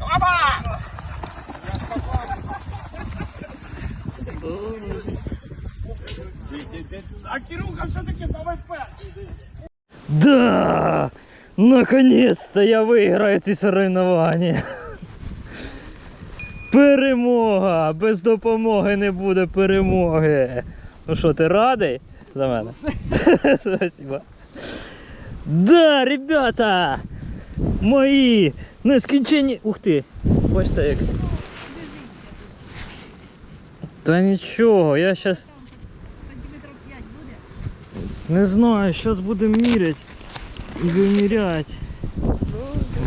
Опа! А Кирюха все-таки давай перший. Да! Наконец-то я виграю ці соревнування. Перемога! Без допомоги не буде перемоги. Ну що, ти радий за мене? Спасибо. Да, ребята! Мої нескінченні. Ух ти! Бачите як. Та нічого, я зараз Сантиметров 5 буде? не знаю, зараз будемо міряти і виміряти.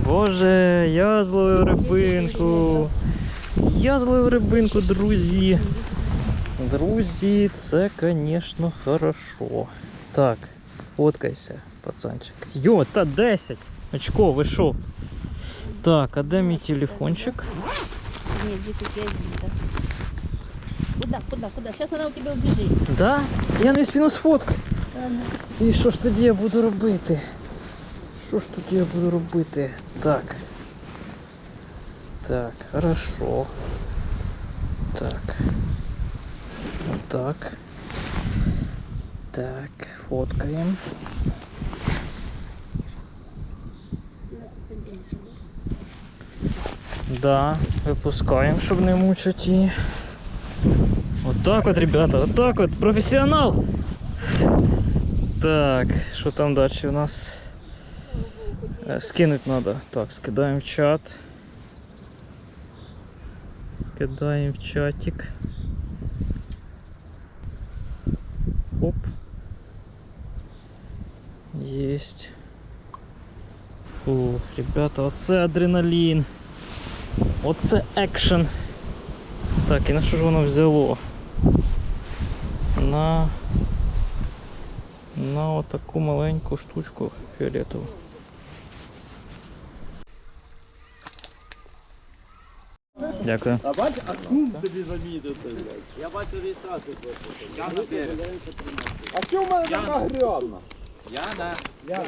Боже, я зловив рибинку. Я зловив рибинку, друзі. Друзі, це, звісно, хорошо. Так, фоткайся, пацанчик. Йо, та 10. Очко, ви що? Так, а де мій телефончик? Нет, здесь у тебя видно. Куда, куда, куда? Сейчас она у тебя убежит. Да? Я не спіну сфоткати. І що ж тоді я буду робити? Що ж тоді я буду робити? Так. Так, хорошо. Так. Так. Так, фоткаємо. Да, випускаємо, щоб не мучити її. Вот так вот, ребята, вот так вот, профессионал. Так, что там дальше у нас? Э, Скинуть надо. Так, скидаем в чат. Скидаем в чатик. Оп. Есть. Фу, ребята, оце адреналін. Оце екшен. Так, і на що ж воно взяло? На. На отаку маленьку штучку фіолетову. Дякую. А бачиш, а кум тобі замітив це, блядь. Я бачу реєстрацію просто. Я на А що в мене така грязна? Я на. Я.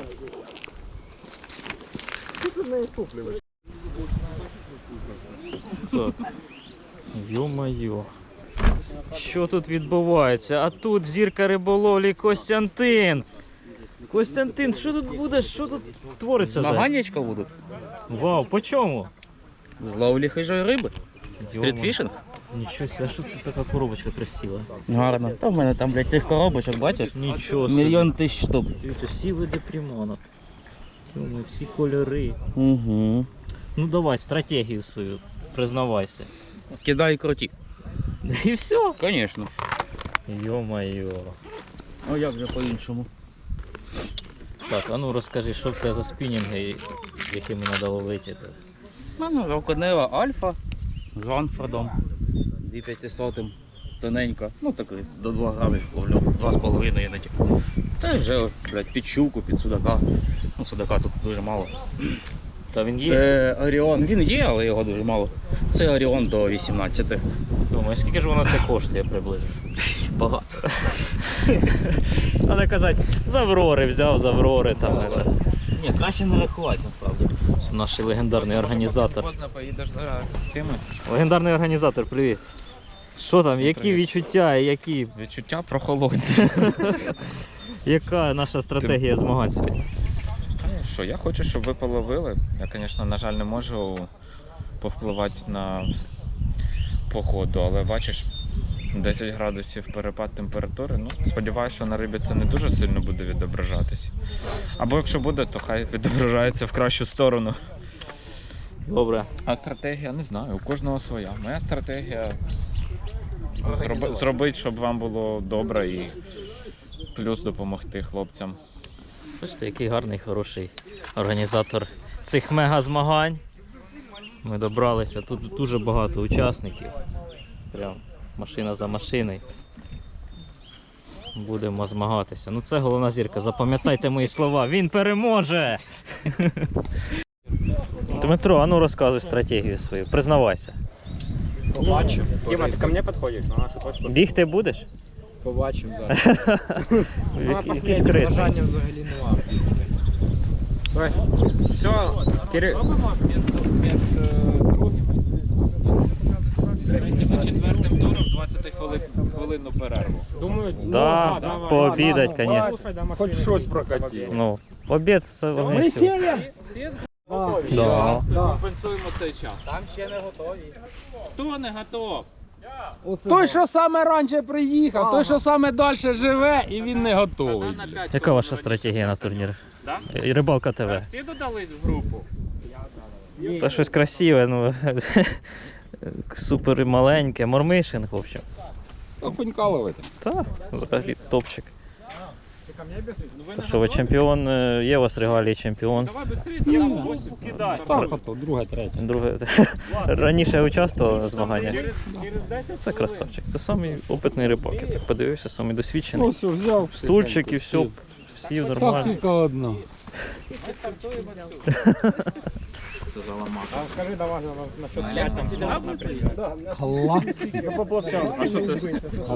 Ти тут не ступлюєш. Так. Йо-майо. Що тут відбувається? А тут зірка риболовлі Костянтин. Костянтин, що тут буде? Що тут твориться? вже? Наганечка будуть. Вау, по чому? З ловлі хижої риби. Стрітфішинг. Нічого себе, а що це така коробочка красива? Гарно. Та в мене там, блядь, цих коробочок, бачиш? Нічого собі. Мільйон тисяч штук. Дивіться, всі види приманок. Йома, всі кольори. Угу. Ну давай, стратегію свою, признавайся. Кидай круті. І все. Звісно. Йо-майо. А як же по-іншому? Так, а ну розкажи, що тебе за спінінги, якими треба ловити? У мене рокоднева альфа з Ванфордом. 2500 тоненька. Ну такий до 2 грамів ловлю. 2,5 іноді. Це вже, блядь, під щуку, під судака. Ну, судака тут дуже мало. Та він є. Це Оріон. Він є, але його дуже мало. Це Оріон до 18. Думаю, скільки ж воно це коштує приблизно? Багато. Треба казати, з Аврори взяв, з Аврори там. Ні, краще не рахувати, насправді. Наш легендарний організатор. Поздно поїдеш за цими. Легендарний організатор, привіт. Що там, які відчуття, які, Відчуття прохолодні. яка наша стратегія змагань сьогодні? Що, я хочу, щоб ви половили. Я, звісно, на жаль, не можу повпливати на погоду, але бачиш, 10 градусів перепад температури. Ну, сподіваюся, що на рибі це не дуже сильно буде відображатись. Або якщо буде, то хай відображається в кращу сторону. Добре. А стратегія, не знаю, у кожного своя. Моя стратегія зроби, зробити, щоб вам було добре і плюс допомогти хлопцям. Бачите, який гарний, хороший організатор цих мега-змагань. Ми добралися, тут дуже багато учасників. Прям машина за машиною. Будемо змагатися. Ну це головна зірка, запам'ятайте мої слова, він переможе! Дмитро, а ну розказуй стратегію свою, признавайся. Побачив. Діма, ти ко мені підходиш на нашу точку? Бігти будеш? Побачив, зараз. Які- Який скритний. бажання взагалі нема. Все, Кирил. Третім і четвертим туром 20 хвилин, хвилинну перерву. Думаю, Да, пообідать, конечно. Хоч щось прокатіть. Ну, обід це вони всі. Да. Компенсуємо цей час. Там ще не готові. Хто не готов? Той, що саме раніше приїхав, той, що саме далі живе, і він не готовий. Яка ваша стратегія на турнірах? Да? І Рибалка ТВ. Всі додались в групу? Та щось красиве, ну супер маленьке, мормишинг, в общем. Окунька ловити. Так, взагалі топчик. Ну ви Та не Що ви чемпіон, е, є у вас регалії чемпіон. Давай быстрее, я вам ось кидай. Так, ото, друге, третє. Друге, раніше участвував в змаганнях. Через, через 10 Це красавчик. Це самий опитний рибак. Я так подивився, самий Ну досвідчений. все, взяв. Стульчик і все, сів нормально. тільки одно. Це заламати. Скажи, давай на що Як там фінал, наприклад? Клас. А що це? Що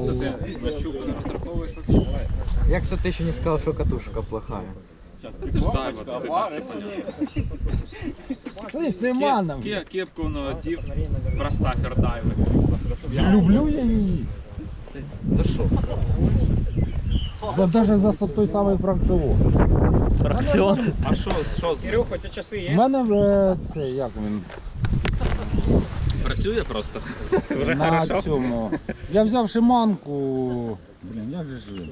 це ти на щуку не розраховуєш вообще? Як це ти ще не сказав, що катушка плохая? Та Це ж дайва, і так все понятно. Це маном. Кеп- Кепку надів, проста фердайвер. Люблю я її. За що? Даже за той самий фракціон. Фракціон. А що, що з ним? У мене це, як він, Працює просто? Вже на хорошо. цьому. Я взяв шиманку. Блін, як же ж він?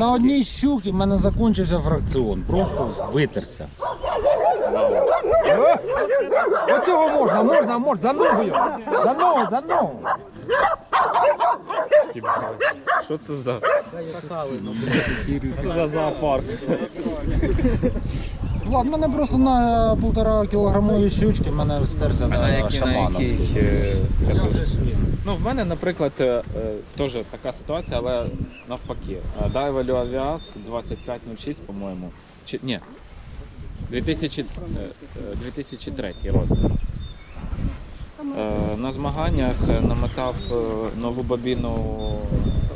На одній щуці в мене закінчився фракціон. Просто витерся. Оцього можна, можна, можна, за ногою. За ногу, за ногу. Що це за? Це за зоопарк. Влад, мене просто на півтора кілограмові щучки мене стерся на шамановський. е, Ну, в мене, наприклад, е, е, теж така ситуація, але навпаки. Е, Дайва Люавіас 2506, по-моєму. Чи, ні. 2000, е, е, 2003 розмір. Е, На змаганнях намотав е, нову бобіну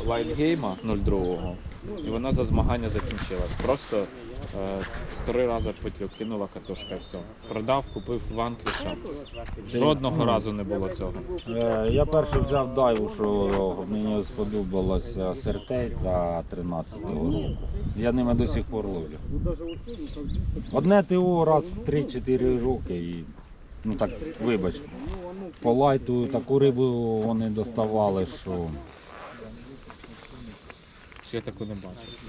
лайтгейма 02 і вона за змагання закінчилась. Просто е, три рази петлю кинула катушка і все. Продав, купив ванквіша. Жодного разу не було цього. Я перший взяв дайву, що мені сподобалося сертей за 13 року. Я ними до сих пор ловлю. Одне ТО раз в 3-4 роки і ну так, вибач, по лайту таку рибу вони доставали, що Ще таку не бачив.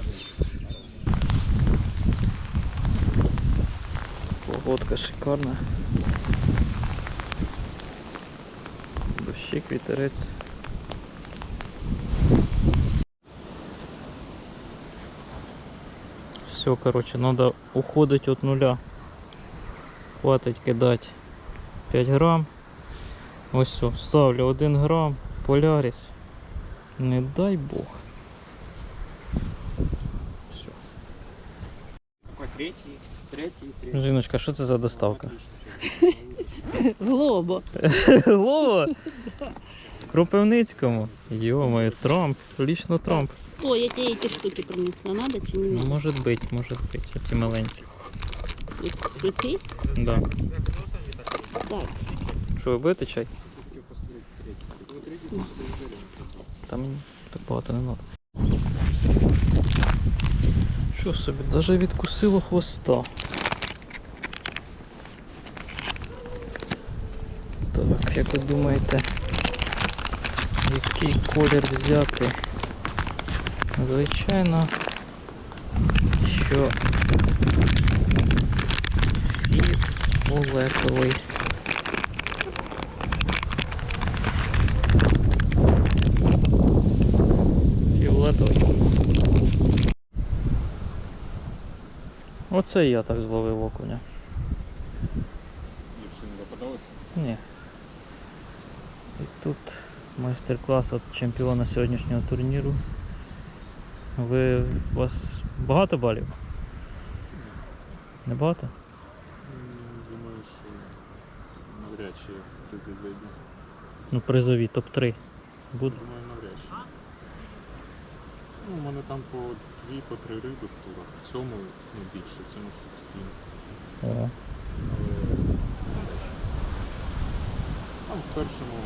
Погодка шикарна. Дощик, вітерець. Все, короче, надо уходить от нуля. Хватить кидати 5 грам. Ось все, ставлю 1 грам, поляріс. Не дай Бог. Все. Третій, третій, третій. Жіночка, що це за доставка? Глобо. В Кропивницькому? Йо-моє, Трамп, лично Трамп. О, я тебе эти штуки принесла. Надо чи не Ну, надо? може бути, може бути. Оці маленькі. Ключи? Да. Що ви будете чай? Та мені так багато не треба. Що собі, навіть відкусило хвоста. Так, як ви думаєте, який колір взяти? Звичайно, що. Фіолетовий. Оце я так зловив окуня. Ні. І тут майстер-клас від чемпіона сьогоднішнього турніру. Ви у вас багато балів? Не багато? Думаю, що навряд чи в призи зайду. Ну, призові топ-3 буде. Думаю, навряд чи. Ну, у мене там по дві, по три риби в турах. В цьому ну, більше, в цьому штук сім. Але там в першому.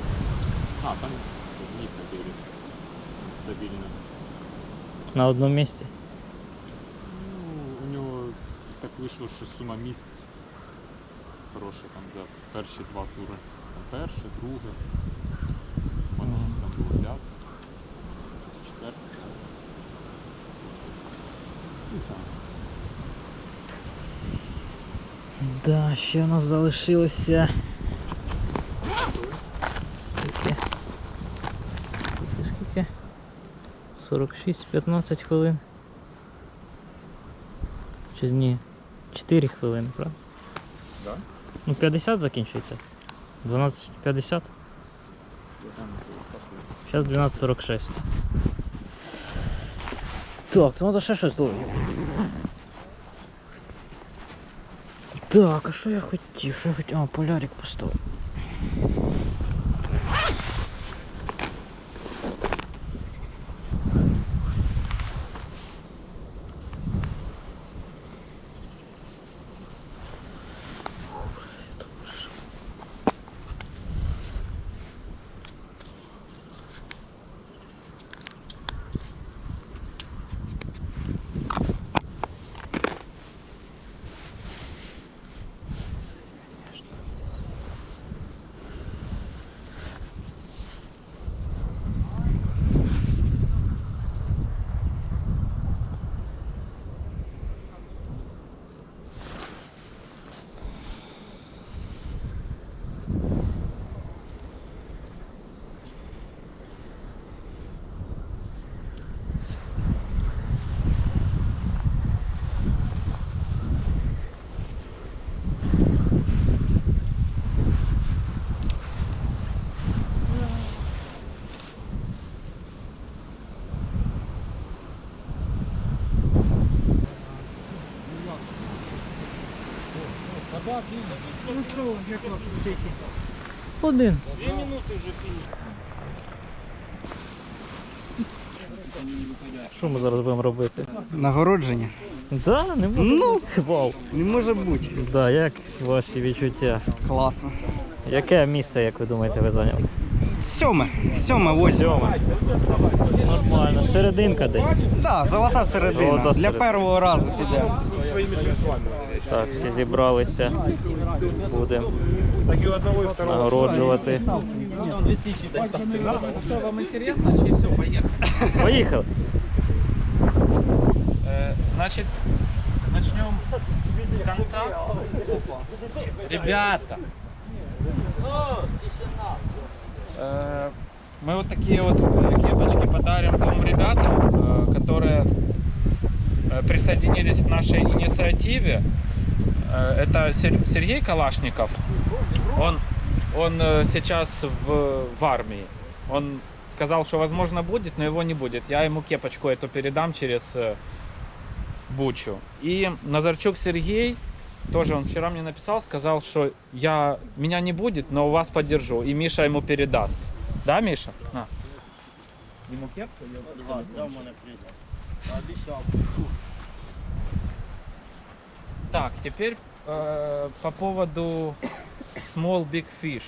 А, там це дні 4. Стабільно. На одному місці. Ну, у нього так вийшло, що сума місць хороша там за перші два тури. Перше, друге. У мене щось там було п'яте. Четверте. Не знаю. Да, ще у нас залишилося. Скільки? Скільки, скільки? 46-15 хвилин. Чи ні? 4 хвилини, правда? Да? Ну 50 закінчується. 12.50. Зараз 12.46. Так, то треба ще щось довго. Так, а що я хотів? Що я хотів? А, полярик поставив. Один. Дві минути вже фініш. Що ми зараз будемо робити? Нагородження? Да, не може Ну. бути. Вау. Не може бути. Да, як ваші відчуття? Класно. Яке місце, як ви думаєте, ви зайняли? Сьоме. Сьоме, восьме. Сьоме. Нормально, серединка десь. Да, золота середина. Золота Для середина. першого разу піде. Так, всі зібралися. Будемо нагороджувати. Поїхали. Э, Значит, начнем с конца. Ребята, мы вот такие вот э, кепочки подарим двум ребятам, э, которые э, присоединились к нашей инициативе. Э, Это Сер- Сергей Калашников. Он, он э, сейчас в, в армии. Он сказал, что возможно будет, но его не будет. Я ему кепочку эту передам через э, Бучу. И Назарчук Сергей, тоже он вчера мне написал, сказал, что я, меня не будет, но вас поддержу. И Миша ему передаст. Да, Миша? На. Ему кепку? Так, теперь э, по поводу Small Big Fish.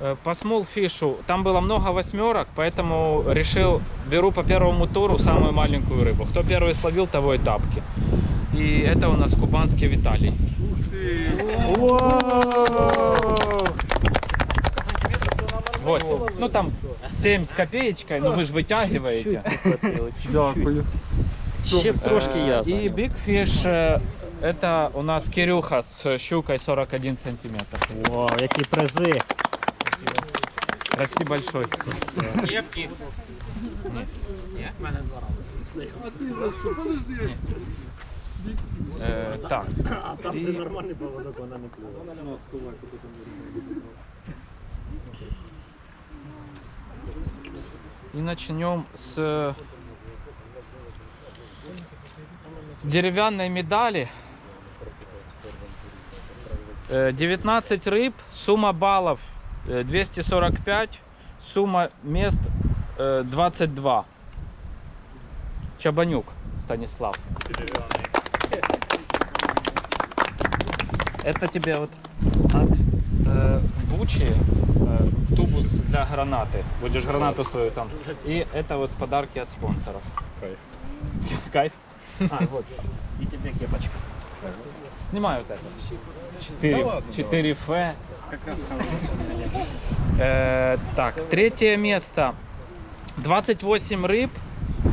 Э, По Small Fish там было много восьмерок, поэтому решил, беру по первому туру самую маленькую рыбу. Кто первый словил, того и тапки. И это у нас кубанский Виталий. Восемь. Ну там 7 с копеечкой, но вы же вытягиваете. Дякую. Ще б трошки я. Э, И Big Fish э, это у нас Кирюха с щукой 41 сантиметр. Вау, які призи. Прости большой. Е, так. А там, де нормальний поводок, вона не клює. Вона на нас ховає, коли там И начнем с деревянной медали. Э, 19 рыб, сумма баллов э, 245, сумма мест 22. Чабанюк Станислав. Это тебе вот от э, Бучи э, тубус для гранаты. Будешь гранату свою там. И это вот подарки от спонсоров. Кайф. Кайф? А, вот. И тебе кепочка. Снимаю вот это. 4, 4F. Э, так, третье место. 28 рыб.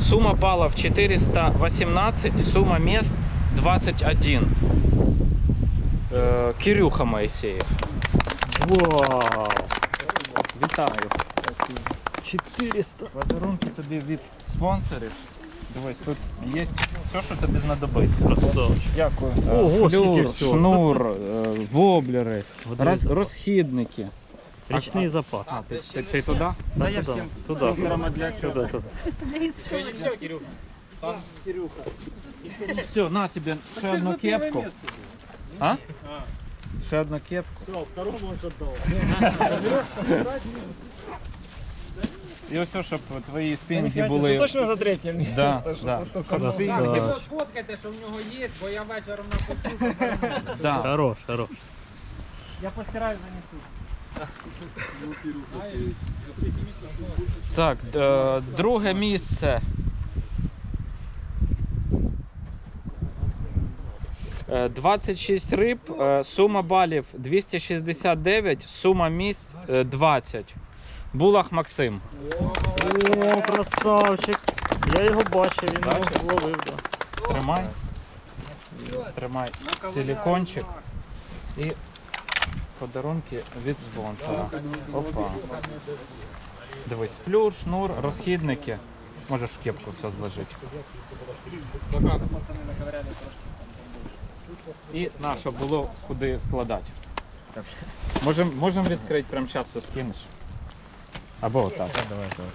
Сумма баллов 418. Сумма мест 21. Е, Кирюха Моїсеєв. Вау! Вітаю. 400. Подарунки тобі від спонсорів. Дивись, тут є все, що тобі знадобиться. Красавчик. Дякую. Ого, скільки Флюр, всього. шнур, е, воблери, Годинник. роз, розхідники. Річний запас. А, ти, ти, ти туди? Та я всім туди. Саме для чого? Все, на тебе ще одну кепку. А? Ще одну кепку. І ось, щоб твої спінги були. точно за третє місце. Да, да. Фоткайте, що в нього є, бо я вечором напишу, що Да. Хорош, хорош. я постираю занесу. Так, друге місце. 26 риб, е, сума балів 269, сума місць е, 20. Булах Максим. О, красавчик. Я його бачив, він його Бачив? ловив. Да. Тримай. Тримай силікончик і подарунки від спонсора. Опа. Дивись, флюр, шнур, розхідники. Можеш в кепку все зложити. І на, щоб було куди складати. Можемо можем відкрити прямо зараз все скинеш. Або отак. Давай, давай.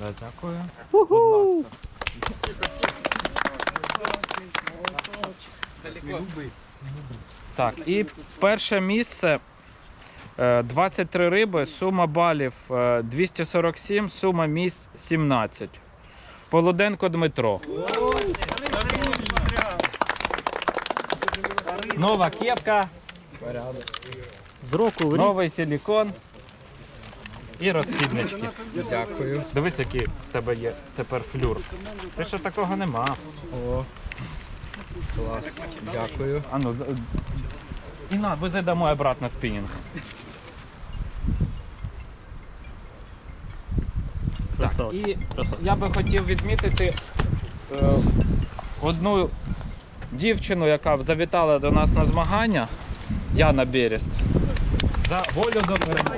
Да, дякую. Будь ласка. Так, і перше місце. е, 23 риби, сума балів е, 247, сума місць 17. Полуденко Дмитро. Нова кепка, З року в рік. новий силікон і розхіднички. Дякую. Дивись, який в тебе є тепер флюр. Ти ще такого нема. О, клас. Дякую. А ну, з- і на, вези домой обратно спінінг. Красавчик. і Красавчик. я би хотів відмітити е, одну дівчину, яка завітала до нас на змагання, Яна Берест, за волю до перемоги.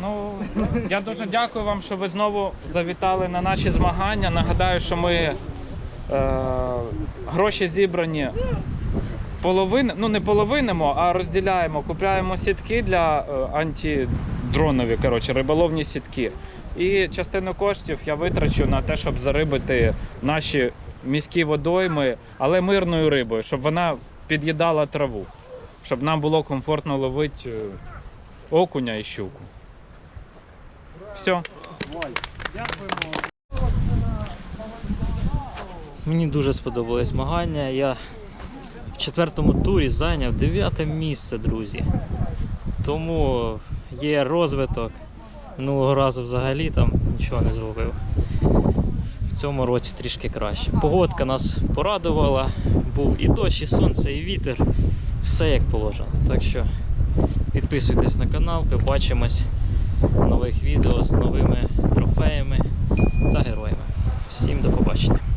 Ну, я дуже дякую вам, що ви знову завітали на наші змагання. Нагадаю, що ми е, гроші зібрані половин, ну не половинимо, а розділяємо. Купляємо сітки для е, антидронові, коротше, риболовні сітки. І частину коштів я витрачу на те, щоб зарибити наші міські водойми, але мирною рибою, щоб вона під'їдала траву, щоб нам було комфортно ловити е, окуня і щуку. Все. Мені дуже сподобались змагання. Я в четвертому турі зайняв дев'яте місце, друзі. Тому є розвиток. Минулого разу взагалі там нічого не зробив. В цьому році трішки краще. Погодка нас порадувала, був і дощ, і сонце, і вітер. Все як положено. Так що підписуйтесь на канал, побачимось нових відео з новими трофеями та героями. Всім до побачення!